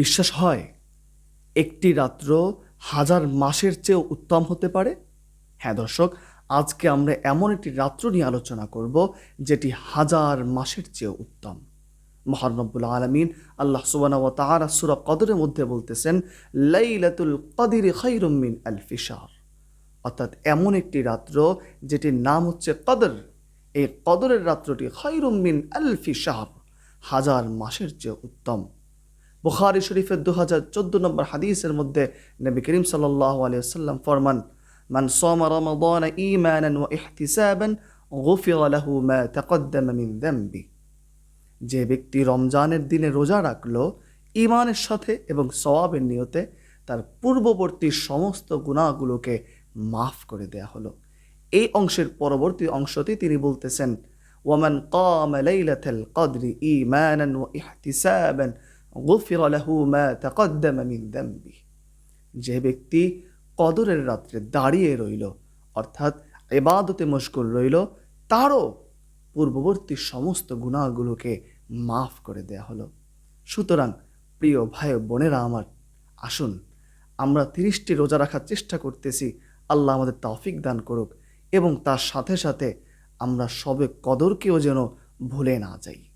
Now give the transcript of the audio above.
বিশ্বাস হয় একটি রাত্র হাজার মাসের চেয়েও উত্তম হতে পারে? হ্যাঁ দর্শক, আজকে আমরা এমন একটি রাত্র নিয়ে আলোচনা করব যেটি হাজার মাসের চেয়েও উত্তম। মহানব্বুল আলমিন আল্লাহ সুবানা ও তাহারা সুরা কদরের মধ্যে বলতেছেন, লাইলাতুল কদির খৈরুমিন আল ফিসার অর্থাৎ এমন একটি রাত্র যেটির নাম হচ্ছে কদর। এই কদরের রাত্রটি খৈরুমিন আল ফিসার হাজার মাসের চেয়ে উত্তম। বুখারি শরীফের দু হাজার চোদ্দ নম্বর হাদিসের মধ্যে নবী করিম সাল্লাম ফরমান, মান সোম রমাদান ইমান ও ইহতিসাবান, গফির আলাহু মা মিন দামবি। যে ব্যক্তি রমজানের দিনে রোজা রাখল ইমানের সাথে এবং সওয়াবের নিয়তে তার পূর্ববর্তী সমস্ত গুণাগুলোকে মাফ করে দেয়া হলো। এই অংশের পরবর্তী অংশটি তিনি বলতেছেন ওয়ামান কাম কদরি ইম্যান ও ইহতিসাবান গফির লাহু মা তাকদ্দামা যে ব্যক্তি কদরের রাত্রে দাঁড়িয়ে রইল, অর্থাৎ এবাদতে মুশকুল রইল, তারও পূর্ববর্তী সমস্ত গুণাগুলোকে মাফ করে দেয়া হলো। সুতরাং প্রিয় ভাই বোনেরা আমার, আসুন আমরা তিরিশটি রোজা রাখার চেষ্টা করতেছি, আল্লাহ আমাদের তৌফিক দান করুক এবং তার সাথে সাথে আমরা সবে কদরকেও যেন ভুলে না যাই।